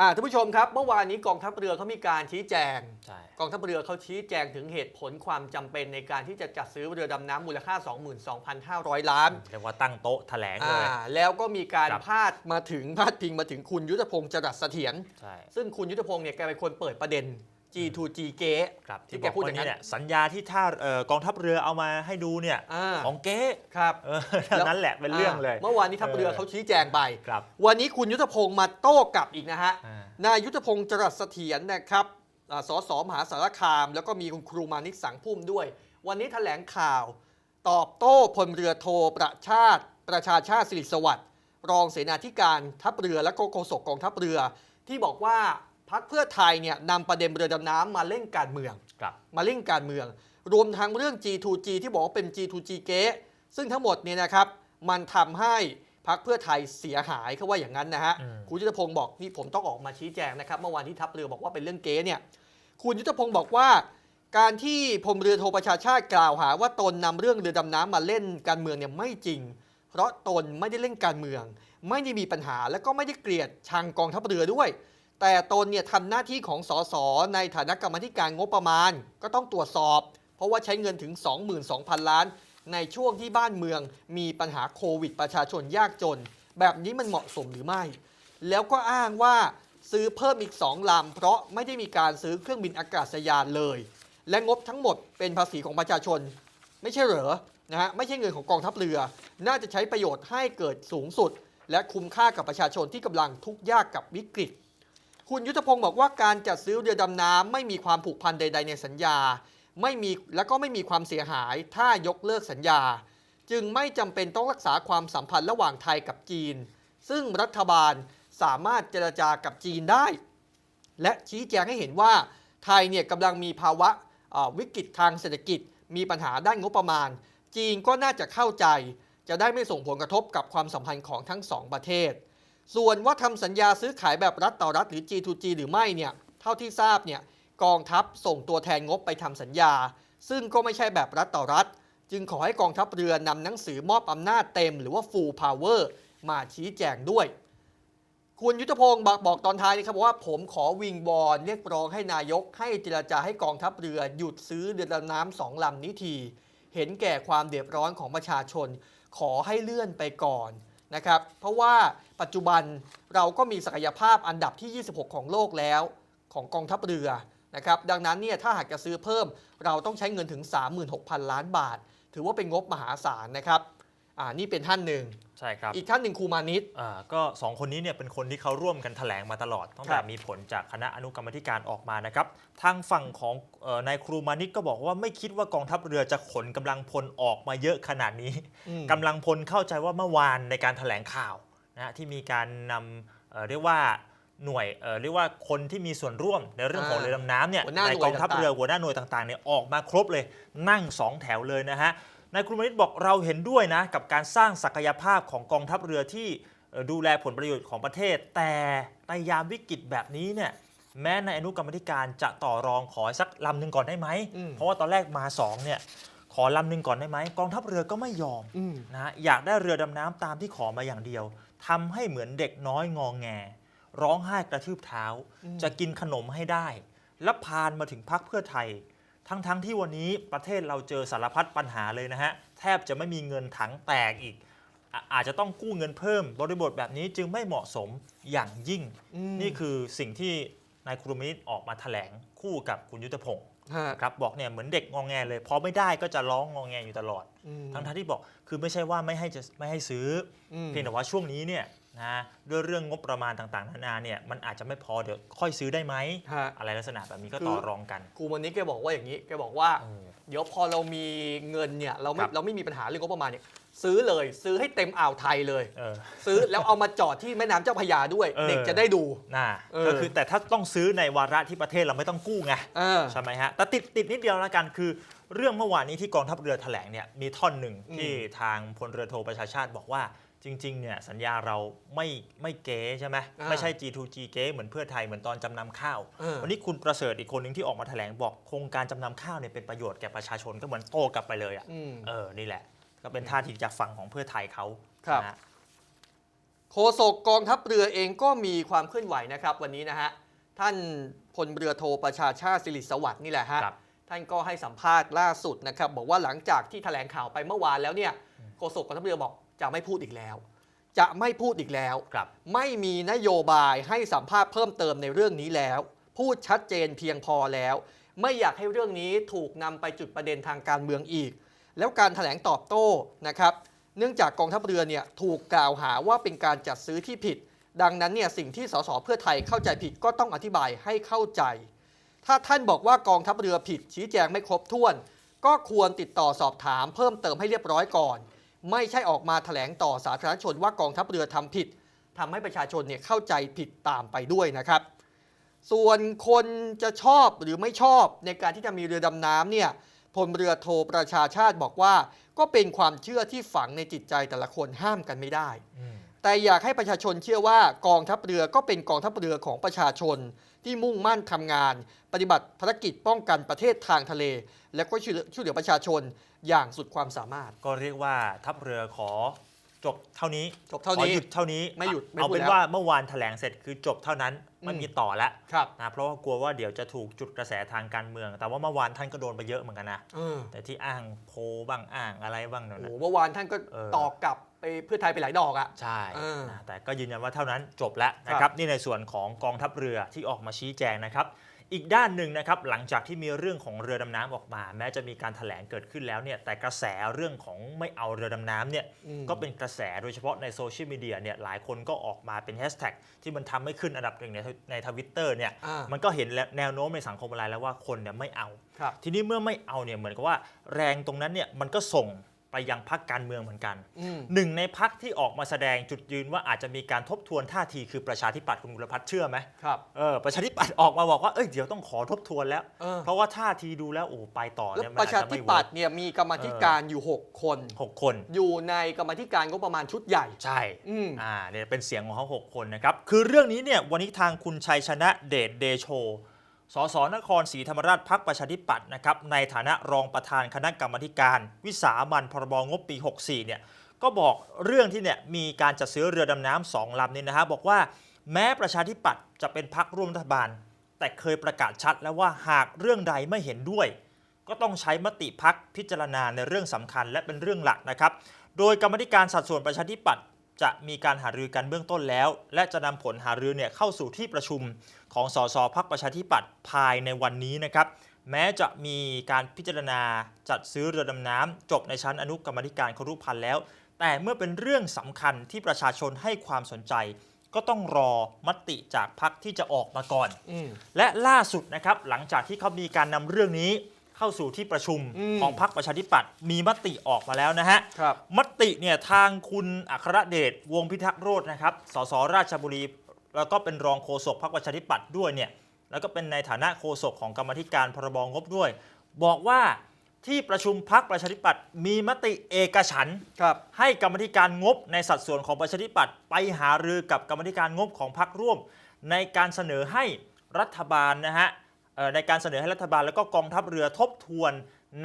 อ่าท่านผู้ชมครับ เมื่อวานนี้กองทัพเรือเขามีการชี้แจง ใช่ กองทัพเรือเขาชี้แจงถึงเหตุผลความจำเป็นในการที่จะจัดซื้อเรือดำน้ำมูลค่า 22,500 ล้านเรียกว่าตั้งโต๊ะแถลงเลอ่าย แล้วก็มีการครับ พาดมาถึงพาดพิงมาถึงคุณยุทธพงศ์จรัสเสถียรใช่ ซึ่งคุณยุทธพงศ์เนี่ยแกเป็นคนเปิดประเด็น G2G เก๊ครับที่ที่แกบอกพูดอว่าย่างนั้นเนี่ยสัญญาที่ท่าเอ่อกองทัพเรือเอามาให้ดูเนี่ยอ่าของเก๊ครับเออเท่านั้นแหละเป็นเรื่องเลย เมื่อวานนี้ทัพเรือเออเขาชี้แจงไปครับวันนี้คุณยุทธพงศ์มาโต้กลับอีกนะฮะอ่านายยุทธพงศ์จรัสเสถียรนะครับอ่าสสมหาสารคาม แล้วก็มีคุณครูมานิตสังพุ่มด้วย วันนี้แถลงข่าว ตอบโต้พลเรือโทประชาติประชาชาติสิริสวัสดิ์รองเสนาธิการทัพเรือและก็โฆษกกองทัพเรือที่บอกว่า พักเพื่อไทยเนี่ยนำประเด็นเรือดำน้ำมาเล่นการเมือง ครับ มาเล่นการเมือง รวมทั้งเรื่อง G2G ที่บอกว่าเป็น G2G เก๊ซึ่งทั้งหมดเนี่ยนะครับมันทำให้พักเพื่อไทยเสียหายเขาว่าอย่างนั้นนะฮะอืม คุณยุทธพงศ์บอกนี่ผมต้องออกมาชี้แจงนะครับเมื่อวานที่ทัพเรือบอกว่าเป็นเรื่องเก๊เนี่ยคุณยุทธพงศ์บอกว่า การที่พลเรือโทประชาชาติกล่าวหา ว่าตนนำเรื่องเรือดำน้ำมาเล่นการเมืองเนี่ยไม่จริง เพราะตนไม่ได้เล่นการเมือง ไม่ได้มีปัญหาและก็ไม่ได้เกลียดชังกองทัพเรือด้วย แต่ตนเนี่ยทำหน้าที่ของสสในฐานะกรรมธิการงบประมาณ ก็ต้องตรวจสอบ เพราะว่าใช้เงินถึง 22,000 ล้าน ในช่วงที่บ้านเมืองมีปัญหาโควิด ประชาชนยากจน แบบนี้มันเหมาะสมหรือไม่ แล้วก็อ้างว่าซื้อเพิ่มอีก 2 ลำ เพราะไม่ได้มีการซื้อเครื่องบินอากาศยานเลย และงบทั้งหมดเป็นภาษีของประชาชน ไม่ใช่เหรอนะฮะไม่ใช่เงินของกองทัพเรือ น่าจะใช้ประโยชน์ให้เกิดสูงสุด และคุ้มค่ากับประชาชนที่กำลังทุกข์ยากกับวิกฤต คุณยุทธพงศ์บอกว่าการจัดซื้อเรือดำน้ำไม่มีความผูกพันใด ๆ ในสัญญา ไม่มีและก็ไม่มีความเสียหายถ้ายกเลิกสัญญา จึงไม่จำเป็นต้องรักษาความสัมพันธ์ระหว่างไทยกับจีน ซึ่งรัฐบาลสามารถเจรจากับจีนได้ และชี้แจงให้เห็นว่าไทยเนี่ยกำลังมีภาวะวิกฤตทางเศรษฐกิจ มีปัญหาด้านงบประมาณ จีนก็น่าจะเข้าใจ จะได้ไม่ส่งผลกระทบกับความสัมพันธ์ของทั้งสองประเทศ ส่วนว่าทำสัญญาซื้อขายแบบรัฐต่อรัฐหรือ G2G หรือไม่เนี่ยเท่าที่ทราบเนี่ยกองทัพส่งตัวแทนงบไปทำสัญญา ซึ่งก็ไม่ใช่แบบรัฐต่อรัฐ จึงขอให้กองทัพเรือนำหนังสือมอบอำนาจเต็มหรือว่า full power มาชี้แจงด้วย คุณยุทธพงศ์บอกบอกตอนท้ายนี่ครับว่าผมขอวิงวอนเรียกร้องให้นายก ให้เจรจาให้กองทัพเรือหยุดซื้อเรือดำน้ำสองลำนี้ที เห็นแก่ความเดือดร้อนของประชาชน ขอให้เลื่อนไปก่อน นะครับ เพราะว่าปัจจุบันเราก็มีศักยภาพอันดับที่ 26 ของโลกแล้วของกองทัพเรือนะครับ ดังนั้นเนี่ยถ้าหากจะซื้อเพิ่มเราต้องใช้เงินถึง 36,000 ล้านบาท ถือว่าเป็นงบมหาศาลนะครับ อ่า นี่เป็นท่านหนึ่ง ใช่ครับอีกท่านหนึ่งครูมานิตอ่าก็สองคนนี้เนี่ยเป็นคนที่เขาร่วมกันแถลงมาตลอดตั้งคแต่รับมีผลจากคณะอนุกรรมาธิการออกมานะครับทางฝั่งของเอ่อนายครูมานิตก็บอกว่าไม่คิดว่ากองทัพเรือจะขนกำลังพลออกมาเยอะขนาดนี้อืมกำลังพลเข้าใจว่าเมื่อวานในการแถลงข่าวนะฮะที่มีการนำเอ่อเรียกว่าหน่วยเอ่อเรียกว่าคนที่มีส่วนร่วมในเรื่องของอ่าเรือดำน้ำเนี่ยหัวหน้าในหน่วยกองทัพต่างๆเรือหัวหน้าหน่วยต่างๆเนี่ยออกมาครบเลยนั่งสองแถวเลยนะฮะ นายครูมานิตบอกเราเห็นด้วยนะ กับการสร้างศักยภาพของกองทัพเรือที่เอ่อดูแลผลประโยชน์ของประเทศ แต่ในยามวิกฤตแบบนี้เนี่ยแม้ในอนุกรรมาธิการจะต่อรองขอสักลำหนึ่งก่อนได้ไหมอืมเพราะว่าตอนแรกมาสองเนี่ยขอลำหนึ่งก่อนได้ไหมกองทัพเรือก็ไม่ยอมอืมนะฮะอยากได้เรือดำน้ำตามที่ขอมาอย่างเดียวทำให้เหมือนเด็กน้อยงองแง ร้องไห้กระทืบเท้าอืมจะกินขนมให้ได้ และพานมาถึงพักเพื่อไทย ทั้งๆทที่วันนี้ประเทศเราเจอสารพัดปัญหาเลยนะฮะ แทบจะไม่มีเงินถังแตกอีกอะอาจจะต้องกู้เงินเพิ่มบริบทแบบนี้จึงไม่เหมาะสมอย่างยิ่งอืมนี่คือสิ่งที่นายครูมิตรออกมาแถลงคู่กับคุณยุทธพงศ์ฮะ ครับบอกเนี่ยเหมือนเด็กงองแงเลยพอไม่ได้ก็จะร้องงองแงอยู่ตลอดอืมทั้งทที่บอกคือไม่ใช่ว่าไม่ให้จะไม่ให้ซื้อออืมเพียงแต่ว่าช่วงนี้เนี่ย นะด้วยเรื่องงบประมาณต่างๆนานาเนี่ยมันอาจจะไม่พอเดี๋ยวค่อยซื้อได้ไหมฮะ อะไรลักษณะแบบนี้ก็คือต่อรองกัน ครูมันนี้แกบอกว่าอย่างนี้แกบอกว่า เออเดี๋ยวพอเรามีเงินเนี่ยเราไม่ครับ เราไม่มีปัญหาเรื่องงบประมาณเนี่ยซื้อเลยซื้อให้เต็มอ่าวไทยเลย เออ ซื้อแล้วเอามาจอดที่แม่น้ำเจ้าพระยาด้วยเออ เด็กจะได้ดู น่าเออ ก็คือแต่ถ้าต้องซื้อในวาระที่ประเทศเราไม่ต้องกู้ไง เออ ใช่ไหมฮะ แต่ติดติดนิดเดียวแล้วกันคือ เรื่องเมื่อวานนี้ที่กองทัพเรือแถลงเนี่ยมีท่อนหนึ่งอืมที่ทางพลเรือโทประชาชาติบอกว่า จริงๆเนี่ยสัญญาเราไม่ไม่เก๋ใช่ไหมไม่ใช่ G2G เก๋เหมือนเพื่อไทยเหมือนตอนจำนำข้าว เออ วันนี้คุณประเสริฐอีกคนหนึ่งที่ออกมาแถลงบอกโครงการจำนำข้าวเนี่ยเป็นประโยชน์แก่ประชาชนก็เหมือนโต้กลับไปเลยอะอืม เออนี่แหละ ก็เป็นท่าทีจากฝั่งของเพื่อไทยเขาครับ นะฮะ โฆษกกองทัพเรือเองก็มีความเคลื่อนไหวนะครับ วันนี้นะฮะท่านพลเรือโทประชาชาติสิริสวัสดิ์นี่แหละฮะครับ ท่านก็ให้สัมภาษณ์ล่าสุดนะครับ บอกว่าหลังจากที่แถลงข่าวไปเมื่อวานแล้วเนี่ยโฆษกกองทัพเรือบอก จะไม่พูดอีกแล้ว จะไม่พูดอีกแล้วครับ ไม่มีนโยบายให้สัมภาษณ์เพิ่มเติมในเรื่องนี้แล้ว พูดชัดเจนเพียงพอแล้ว ไม่อยากให้เรื่องนี้ถูกนำไปจุดประเด็นทางการเมืองอีก แล้วการถแถลงตอบโต้นะครับ เนื่องจากกองทัพเรือเนี่ยถูกกล่าวหาว่าเป็นการจัดซื้อที่ผิด ดังนั้นเนี่ยสิ่งที่สสเพื่อไทยเข้าใจผิดก็ต้องอธิบายให้เข้าใจถ้าท่านบอกว่ากองทัพเรือผิดชี้แจงไม่ครบถ้วน ก็ควรติดต่อสอบถามเพิ่มเติมให้เรียบร้อยก่อน ไม่ใช่ออกมาแถลงต่อสาธารณชนว่ากองทัพเรือทำผิดทำให้ประชาชนเนี่ยเข้าใจผิดตามไปด้วยนะครับ ส่วนคนจะชอบหรือไม่ชอบในการที่จะมีเรือดำน้ำเนี่ยพลเรือโทประชาชาติบอกว่า ก็เป็นความเชื่อที่ฝังในจิตใจแต่ละคนห้ามกันไม่ได้ แต่อยากให้ประชาชนเชื่อว่ากองทัพเรือก็เป็นกองทัพเรือของประชาชน ที่มุ่งมั่นทำงาน ปฏิบัติภารกิจป้องกันประเทศทางทะเล และก็ช่วยเหลือช่วยเหลือประชาชนอย่างสุดความสามารถ ก็เรียกว่าทัพเรือขอจบเท่านี้จบเท่านี้ขอหยุดเท่านี้ไม่หยุดไม่เอาพูดเป็นแล้วว่าเมื่อวานแถลงเสร็จคือจบเท่านั้นไม่อืมมีต่อแล้วครับนะเพราะว่ากลัวว่าเดี๋ยวจะถูกจุดกระแสทางการเมือง แต่ว่าเมื่อวานท่านก็โดนไปเยอะเหมือนกันนะเออแต่ที่อ้างโพลบ้างอ้างอะไรบ้างนั่นโอ้นะโหเมื่อวานท่านก็เออตอบกลับ ไปเพื่อไทยไปหลายดอกอะ ใช่เออ นะแต่ก็ยืนยันว่าเท่านั้นจบแล้วนะคครัรับบนี่ในส่วนของกองทัพเรือที่ออกมาชี้แจงนะครับ อีกด้านหนึ่งนะครับหลังจากที่มีเรื่องของเรือดำน้ำออกมา แม้จะมีการถแถลงเกิดขึ้นแล้วเนี่ยแต่กระแสเรื่องของไม่เอาเรือดำน้ำเนี่ยอืมก็เป็นกระแสโดยเฉพาะในโซเชียลมีเดียเนี่ยหลายคนก็ออกมาเป็นแฮชแท็กที่มันทำให้ขึ้นอันดับหนึ่งในในทวิตเตอร์เนี่ยอ่ามันก็เห็นแล้วแนวโน้มในสังคมออนไลน์แล้วว่าคนเนี่ยไม่เอา ครับ ทีนี้เมื่อไม่เอาเนี่ยเหมือนกับว่าแรงตรงนั้นเนี่ยมันก็ส่ง ไปยังพรรคการเมืองเหมือนกันอืมหนึ่งในพักที่ออกมาแสดงจุดยืนว่าอาจจะมีการทบทวนท่าทีคือประชาธิปัตย์คุณกุลพัฒน์เชื่อไหมครับเออประชาธิปัตย์ออกมาบอกว่าเอ้ยเดี๋ยวต้องขอทบทวนแล้วเออเพราะว่าท่าทีดูแล้วโอ้ไปต่อแล้วเนี่ยมันประอาจชาจะธิไม่ปัเวิตร์กย์เนี่ยมีกรรมาธิการอยู่ 6 คนหกคน อยู่ในกรรมาธิการก็ประมาณชุดใหญ่ใช่อืมอ่าเนี่ยเป็นเสียงของเขาหกคนนะครับคือเรื่องนี้เนี่ยวันนี้ทางคุณชัยชนะเดชเดโช สสนครศรีธรรมราชพักประชาธิปัตย์นะครับในฐานะรองประธานคณะกรรมการ วิสามันพรบงบปี 64 เนี่ยก็บอกเรื่องที่เนี่ยมีการจัดซื้อเรือดำน้ำสองลำนี่นะฮะบอกว่าแม้ประชาธิปัตย์จะเป็นพักร่วมรัฐบาล แต่เคยประกาศชัดแล้วว่าหากเรื่องใดไม่เห็นด้วย ก็ต้องใช้มติพักพิจารณาในเรื่องสำคัญและเป็นเรื่องหลักนะครับ โดยกรรมธิการสัดส่วนประชาธิปัตย์ จะมีการหารือกันเบื้องต้นแล้ว และจะนำผลหารือเนี่ยเข้าสู่ที่ประชุมของสสพักประชาธิปัตย์ภายในวันนี้นะครับ แม้จะมีการพิจารณาจัดซื้อเรือดำน้ำจบในชั้นอนุกรรมาธิการครุพันธ์แล้ว แต่เมื่อเป็นเรื่องสำคัญที่ประชาชนให้ความสนใจ ก็ต้องรอมติจากพักที่จะออกมาก่อนอืมและล่าสุดนะครับหลังจากที่เขามีการนำเรื่องนี้ เข้าสู่ที่ประชุมอืมของพรรคประชาธิปัตย์มีมติออกมาแล้วนะฮะครับมติเนี่ยทางคุณอัครเดชวงศ์พิทักษ์โรจน์นะครับสสราชบุรี แล้วก็เป็นรองโฆษกพรรคประชาธิปัตย์ด้วยเนี่ยแล้วก็เป็นในฐานะโฆษกของกรรมาธิการพรบงบด้วย บอกว่าที่ประชุมพรรคประชาธิปัตย์มีมติเอกฉันท์ครับให้กรรมาธิการงบในสัดส่วนของประชาธิปัตย์ไปหารือกับกรรมาธิการงบของพรรคร่วม ในการเสนอให้รัฐบาลนะฮะเอ่อ ในการเสนอให้รัฐบาลแล้วก็กองทัพเรือทบทวน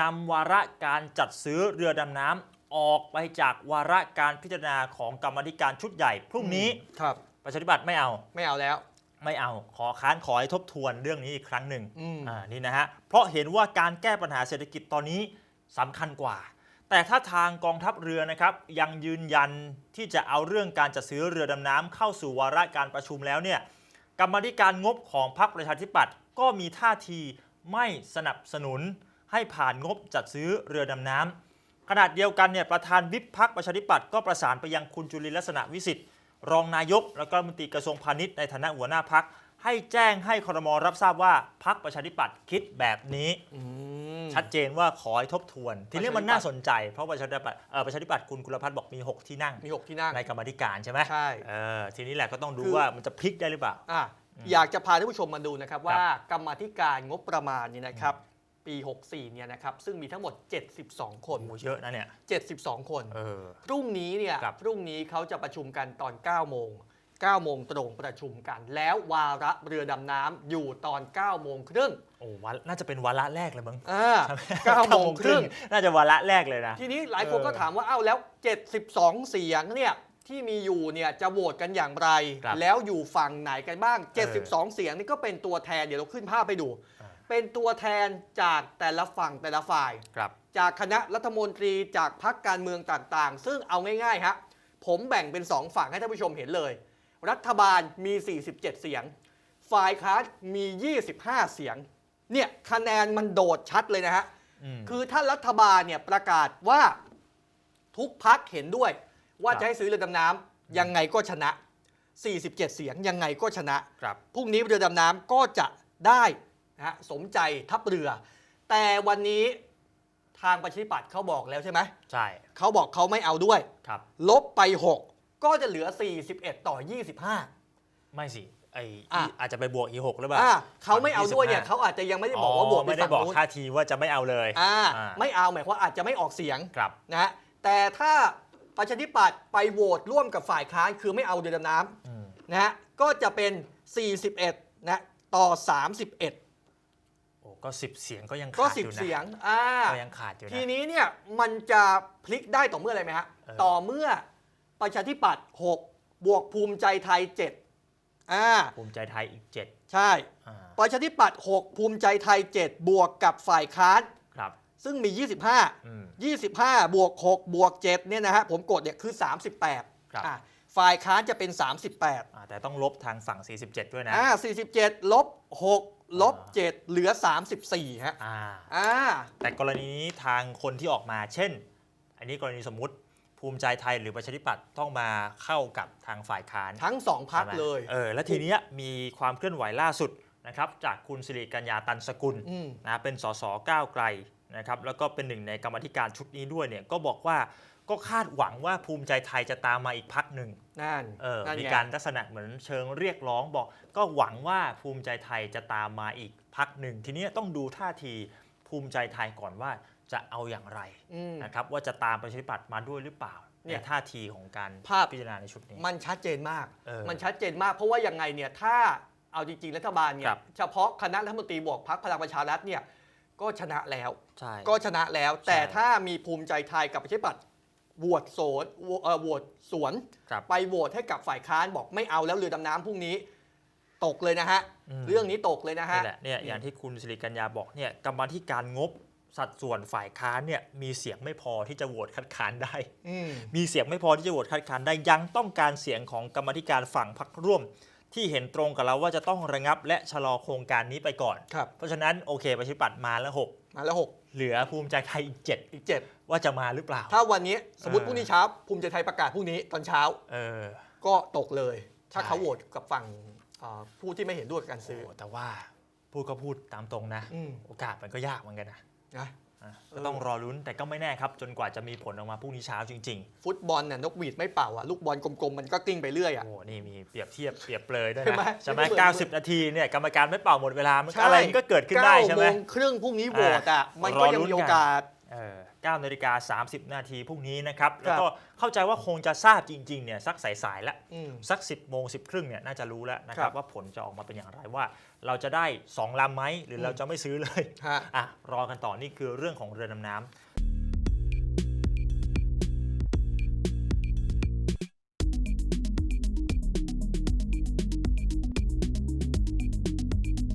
นำวาระการจัดซื้อเรือดำน้ำออกไปจากวาระการพิจารณาของกรรมาธิการชุดใหญ่ พรุ่งนี้ครับประชาธิปัตย์ไม่เอาไม่เอาแล้ว ไม่เอาขอค้านขอให้ทบทวนเรื่องนี้อีกครั้งหนึ่งอืม อ่านี่นะฮะเพราะเห็นว่าการแก้ปัญหาเศรษฐกิจตอนนี้สำคัญกว่า แต่ถ้าทางกองทัพเรือนะครับยังยืนยันที่จะเอาเรื่องการจัดซื้อเรือดำน้ำเข้าสู่วาระการประชุมแล้วเนี่ยกรรมาธิการงบของพรรคประชาธิปัตย์ ก็มีท่าทีไม่สนับสนุนให้ผ่านงบจัดซื้อเรือดำน้ำขณะเดียวกันเนี่ยประธานวิปพักประชาธิปัตย์ก็ประสานไปยังคุณจุลินลักษณะวิสิทธิ์ รองนายก แล้วก็รัฐมนตรีกระทรวงพาณิชย์ในฐานะหัวหน้าพัก ให้แจ้งให้ครมรับทราบว่าพักประชาธิปัตย์คิดแบบนี้อืมชัดเจนว่าขอให้ทบทวน ทีนี้มันประชาธิปัตย์น่าสนใจ เพราะประชาธิปัตย์เอ่อประชาธิปัตย์คุณกุลพัฒน์บอกมี 6 ที่นั่งมี 6 ที่นั่งในกรรมาธิการใช่ไหมใช่ เออทีนี้แหละก็ต้องดูคือ ว่ามันจะพลิกได้หรือเปล่า อะ อยากจะพาท่านผู้ชมมาดูนะครับว่ากรรมาธิการงบประมาณเนี่ยนะครับ ปี 64 เนี่ยนะครับ ซึ่งมีทั้งหมด 72 คนโอ้โหเยอะนะเนี่ย 72 คนเออ พรุ่งนี้เนี่ยครับ พรุ่งนี้เขาจะประชุมกันตอน 9 โมง 9 โมงตรงประชุมกัน แล้ววาระเรือดำน้ำอยู่ตอน 9 โมงครึ่งโอ้วันน่าจะเป็นวาระแรกเลยมั้งอ่า9โมงครึ่ง น่าจะวาระแรกเลยนะ ทีนี้หลายคนเออก็ถามว่าเอ้าแล้ว 72 เสียงเนี่ย ที่มีอยู่เนี่ยจะโหวตกันอย่างไร ครับแล้วอยู่ฝั่งไหนกันบ้าง เออ 72 เสียงนี่ก็เป็นตัวแทนเดี๋ยวเราขึ้นภาพไปดูอ่าเป็นตัวแทนจากแต่ละฝั่งแต่ละฝ่าย ครับ จากคณะรัฐมนตรีจากพรรคการเมืองต่างๆ ซึ่งเอาง่ายๆฮะผมแบ่งเป็น 2 ฝั่งให้ท่านผู้ชมเห็นเลย รัฐบาลมี 47 เสียง ฝ่ายค้านมี 25 เสียง เนี่ยคะแนนมันโดดชัดเลยนะฮะ อืม คือถ้ารัฐบาลเนี่ยประกาศว่าทุกพักเห็นด้วย ว่าครับจะให้ซื้อเรือดำน้ำยังไงก็ชนะ 47 เสียงยังไงก็ชนะ ครับพรุ่งนี้เรือดำน้ำก็จะได้นะฮะสมใจทัพเรือ แต่วันนี้ทางประชาธิปัตย์เขาบอกแล้วใช่ไหมใช่เขาบอกเขาไม่เอาด้วย ครับ ลบไป 6 ก็จะเหลือ 41 ต่อ 25 ไม่สิไออะอาจจะไปบวกอีหกหรือเปล่าอ่าเขาไม่เอาด้วยเนี่ย25เขาอาจจะยังไม่ได้บอกว่าโหวตไปไม่ได้ฝั่งบอกนู้นท่าทีว่าจะไม่เอาเลย อ่าอ่า ไม่เอาหมายความว่าอาจจะไม่ออกเสียง ครับ นะฮะแต่ถ้า ประชาธิปัตย์ไปโหวตร่วมกับฝ่ายค้านคือไม่เอาเรือดำน้ำอืมนะฮะก็จะเป็น 41 นะต่อ 31โอ้ก็สิบเสียงก็ยังก็ขาดอยู่10นะเสียงอ่าก็ยังขาดอยู่ทีนะนี้เนี่ยมันจะพลิกได้ต่อเมื่ออะไรไหมฮะเออต่อเมื่อประชาธิปัตย์6บวกภูมิใจไทย7อ่าภูมิใจไทยอีกเจ็ดใช่ อ่าประชาธิปัตย์6ภูมิใจไทย 7 บวกกับฝ่ายค้านครับ ซึ่งมี 25อืม25 บวก 6 บวก 7 เนี่ยนะฮะ ผมกดเนี่ยคือ 38ครับอะฝ่ายค้านจะเป็น 38 อ่าแต่ต้องลบทางฝั่ง 47 ด้วยนะอ่า47 ลบ 6 ลบอ่า7เหลือ 34 ฮะ อ่าอ่า แต่กรณีนี้ทางคนที่ออกมาเช่น อันนี้กรณีสมมุติภูมิใจไทยหรือประชาธิปัตย์ต้องมาเข้ากับทางฝ่ายค้านทั้งสองพักใช่ไหมเลย เออแล้วทีเนี้ยมีความเคลื่อนไหวล่าสุดนะครับจากคุณสิริกัญญาตันสกุล อืม นะเป็นสสก้าวไกล นะครับแล้วก็เป็นหนึ่งในกรรมาธิการชุดนี้ด้วยเนี่ยก็บอกว่าก็คาดหวังว่าภูมิใจไทยจะตามมาอีกพักหนึ่งนั่นเออนั่นมีไงการลักษณะเหมือนเชิงเรียกร้องบอก ก็หวังว่าภูมิใจไทยจะตามมาอีกพักหนึ่งทีนี้ต้องดูท่าทีภูมิใจไทยก่อนว่าจะเอาอย่างไรอืมนะครับว่าจะตามประชาธิปัตย์มาด้วยหรือเปล่าเนี่ในยท่าทีของการภาพพิจารณาในชุดนี้ มันชัดเจนมากเออมันชัดเจนมากเพราะว่ายังไงเนี่ยถ้าเอาจริงๆรัฐบาลเนี่ครัยบเฉพาะคณะรัฐมนตรีบวกพักพลังประชารัฐเนี่ย ก็ชนะแล้ว ใช่ ก็ชนะแล้ว แต่ใช่ถ้ามีภูมิใจไทยกับประชาธิปัตย์โหวตโสนโหวเอ่อโหวตสวน ครับ ไปโหวตให้กับฝ่ายค้านบอกไม่เอาแล้วเรือดำน้ำพรุ่งนี้ ตกเลยนะฮะมเรื่องนี้ตกเลยนะฮะ นี่แหละเนี่ยอย่างที่คุณสิริกัญญาบอกเนี่ยกรรมาธิการงบสัดส่วนฝ่ายค้านเนี่ยมีเสียงไม่พอที่จะโหวตคัดค้านได้ อืม มีเสียงไม่พอที่จะโหวตคัดค้านได้ยังต้องการเสียงของกรรมาธิการฝั่งพรรคร่วม ที่เห็นตรงกับเราว่าจะต้องระงับและชะลอโครงการนี้ไปก่อน ครับ เพราะฉะนั้นโอเคประชาธิปัตย์มาแล้วมาแล้วหก6เหลือภูมิใจไทยอีก อีกเจ็ด7 ว่าจะมาหรือเปล่า ถ้าวันนี้สมมติเออพรุ่งนี้เช้าภูมิใจไทยประกาศพรุ่งนี้ตอนเช้าเออ ก็ตกเลย ถ้าใช่เขาโหวตกับฝั่งอ่าผู้ที่ไม่เห็นด้วยกับการซื้อโอ้แต่ว่าพูดก็พูดตามตรงนะ อืมโอกาสมันก็ยากเหมือนกันนะ นะ อะเออก็ต้องรอลุ้นแต่ก็ไม่แน่ครับ จนกว่าจะมีผลออกมาพรุ่งนี้เช้าจริง ๆ ฟุตบอลน่ะนกหวีดไม่เป่าอะลูกบอลกลมๆมันก็กลิ้งไปเรื่อยอะ โอ้โหนี่มีเปรียบเทียบเปรียบเปรยด้วยใช่ไหมนะใช่ไหมไม่เหมือน90 นาทีเนี่ยกรรมการไม่เป่าหมดเวลามันใช่ อะไรมันก็เกิดขึ้นได้ใช่ไหม เก้าโมงครึ่งพรุ่งนี้โหวตอะมันก็ยังรอลุ้นมีโอกันกาส เออ9นาฬิกา30 นาทีพรุ่งนี้นะครับครับ แล้วก็เข้าใจว่าคงจะทราบจริงๆเนี่ยสักสายๆแล้วอืม สัก 10โมง10 ครึ่งเนี่ยน่าจะรู้แล้วนะคครัรับ บว่าผลจะออกมาเป็นอย่างไรว่า เราจะได้ 2ลำไหมหรือเราจะไม่ซื้อเลย ฮะ อะรอกันต่อนี่คือเรื่องของเรือดำน้ำ